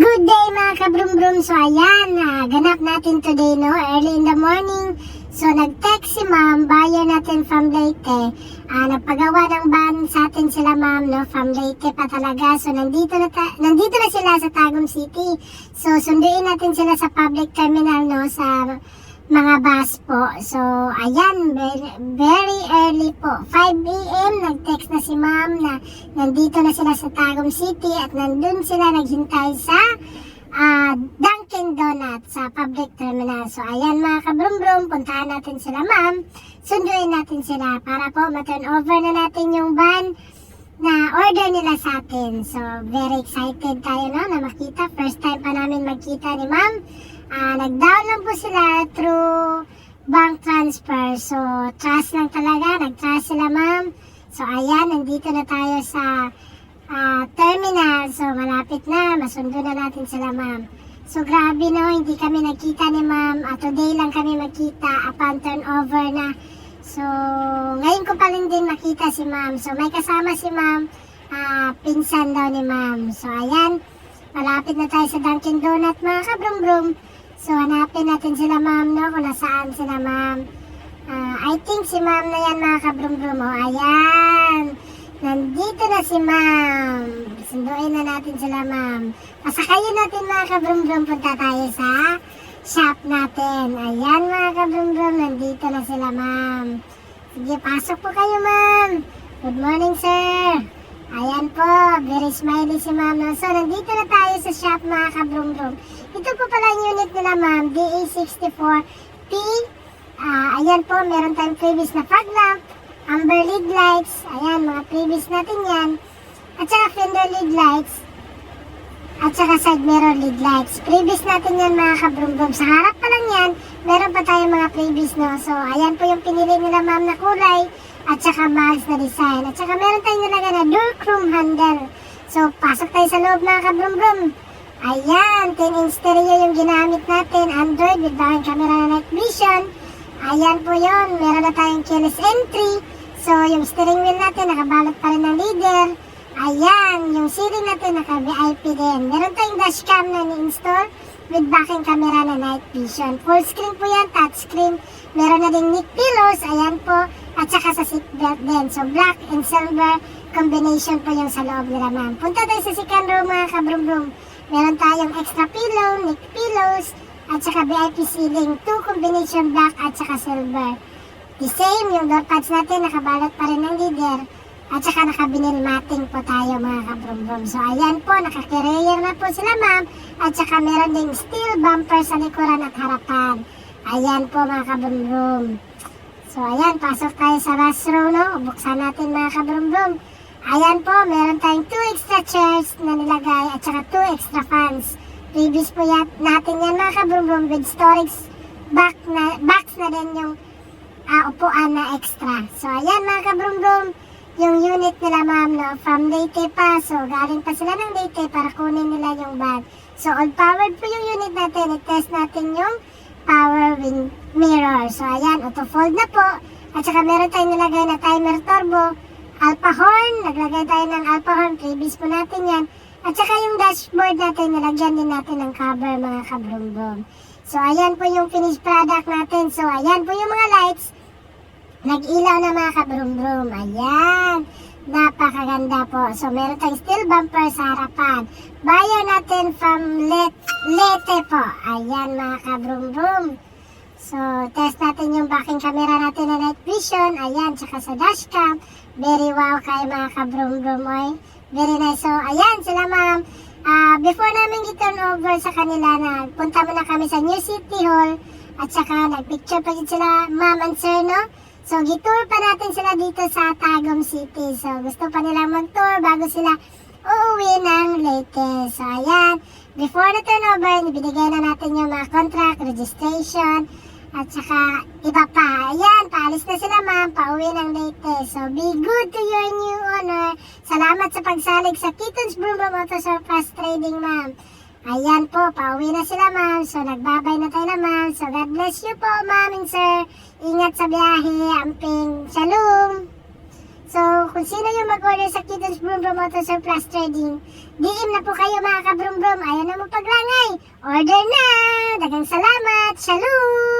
Good day mga kabrum-brum. So ayan, ah, ganap natin today no, early in the morning. So nag-text si ma'am, buyer natin from Leyte. Ah, nagpagawa ng ban sa atin sila ma'am no, from Leyte pa talaga. So nandito na, ta- nandito na sila sa Tagum City. So sunduin natin sila sa public terminal no, sa mga bus po. So, ayan, very, very early po. 5 a.m. nag-text na si ma'am na nandito na sila sa Tagum City at nandun sila naghintay sa ah, Dunkin Donuts sa public terminal. So, ayan mga kabrum-brum, puntahan natin sila ma'am. Sunduin natin sila para po ma-turn over na natin yung van na order nila sa atin. So, very excited tayo no, na makita. First time pa namin magkita ni ma'am. Ah, nag-down lang po sila through bank transfer. So, trust lang talaga. Nag-trust sila, ma'am. So, ayan, nandito na tayo sa ah, terminal. So, malapit na. Masundo na natin sila, ma'am. So, grabe, no? Hindi kami nakita ni ma'am. Ah, today lang kami magkita upon turnover na. So, ngayon ko pa rin din makita si ma'am. So, may kasama si ma'am. Ah, pinsan daw ni ma'am. So, ayan. Malapit na tayo sa Dunkin Donut, mga kabrum-brum. So, hanapin natin sila ma'am, no? Kung nasaan sila ma'am. Ah, I think si ma'am na yan, mga kabrum-brum. Oh, ayan. Nandito na si ma'am. Sunduin na natin sila ma'am. Pasakayin natin mga kabrum-brum. Punta tayo sa shop natin. Ayan mga kabrum-brum. Nandito na sila ma'am. Sige, pasok po kayo ma'am. Good morning sir. Ayan po, very smiley si ma'am. So, nandito na tayo sa shop mga kabrum-brum. Ito po pala yung unit nila ma'am, DA64P. Ah, ayan po, meron tayong previous na fog lamp, amber led lights. Ayan, mga previous natin yan. At saka fender led lights. At saka side mirror led lights. Previous natin yan mga kabrum-brum. Sa harap pa lang yan, meron pa tayong mga previous no. So, ayan po yung pinili nila ma'am na kulay at saka mags na design. At saka meron tayong nilagay na door chrome handle. So, pasok tayo sa loob mga kabrum-brum. Ayan, 10-inch stereo yung ginamit natin. Android with backing camera na night vision. Ayan po yun. Meron na tayong keyless entry. So, yung steering wheel natin, nakabalot pa rin ng leader. Ayan, yung ceiling natin, naka-VIP din. Meron tayong dashcam na ni-install with backing camera na night vision. Full screen po yan, touch screen. Meron na ding neck pillows, ayan po. At saka sa seatbelt din. So, black and silver combination po yung sa loob nila, ma'am. Punta tayo sa second row, mga kabrum-brum. Meron tayong extra pillow, neck pillows, at saka VIP ceiling, two combination black at saka silver. The same, yung door pads natin, nakabalot pa rin ng leader. At saka naka-vinyl matting po tayo mga kabrum-brum. So ayan po, naka-carrier na po sila ma'am. At saka meron ding steel bumper sa likuran at harapan. Ayan po mga kabrum-brum. So ayan, pasok tayo sa last row no. Buksan natin mga kabrum-brum. Ayan po, meron tayong two extra chairs na nilagay at saka two extra fans. Previous po yan, natin yan mga kabrum-brum with storage back na, box na din yung ah, upuan na extra. So ayan mga kabrum-brum, yung unit nila ma'am no, from Leyte pa. So galing pa sila ng Leyte para kunin nila yung bag. So all powered po yung unit natin. I-test natin yung power wind mirror. So ayan, auto fold na po. At saka meron tayong nilagay na timer turbo. Alpha horn, naglagay tayo ng alpha horn. Previous po natin yan. At saka yung dashboard natin, nilagyan din natin ng cover mga kabrum-brum. So ayan po yung finished product natin. So ayan po yung mga lights. Nag-ilaw na mga kabrum-brum. Ayan. Napakaganda po. So, meron tayong steel bumper sa harapan. Buyer natin from Let Lete po. Ayan mga kabrum-brum. So, test natin yung backing camera natin na night vision. Ayan, tsaka sa dashcam. Very wow kayo mga kabrum-brum. Very nice. So, ayan sila ma'am. Ah, before namin i-turn over sa kanila na punta muna kami sa New City Hall. At saka nagpicture pa sila ma'am and sir, no? So, gitour pa natin sila dito sa Tagum City. So, gusto pa nilang mag-tour bago sila uuwi ng Leyte. So, ayan. Before na turnover, binigay na natin yung mga contract, registration, at saka iba pa. Ayan, paalis na sila ma'am, pauwi ng Leyte. So, be good to your new owner. Salamat sa pagsalig sa Kittens Broom Broom Auto Surplus Trading, ma'am. Ayan po, pauwi na sila ma'am. So, nagbabay na tayo na ma'am. So, God bless you po, ma'am and sir. Ingat sa biyahe, amping. Shalom! So, kung sino yung mag-order sa Kittens Brum Brum Auto Surplus Trading, DM na po kayo mga ka-brum brum. Ayaw na mo paglangay. Order na! Dagang salamat! Shalom!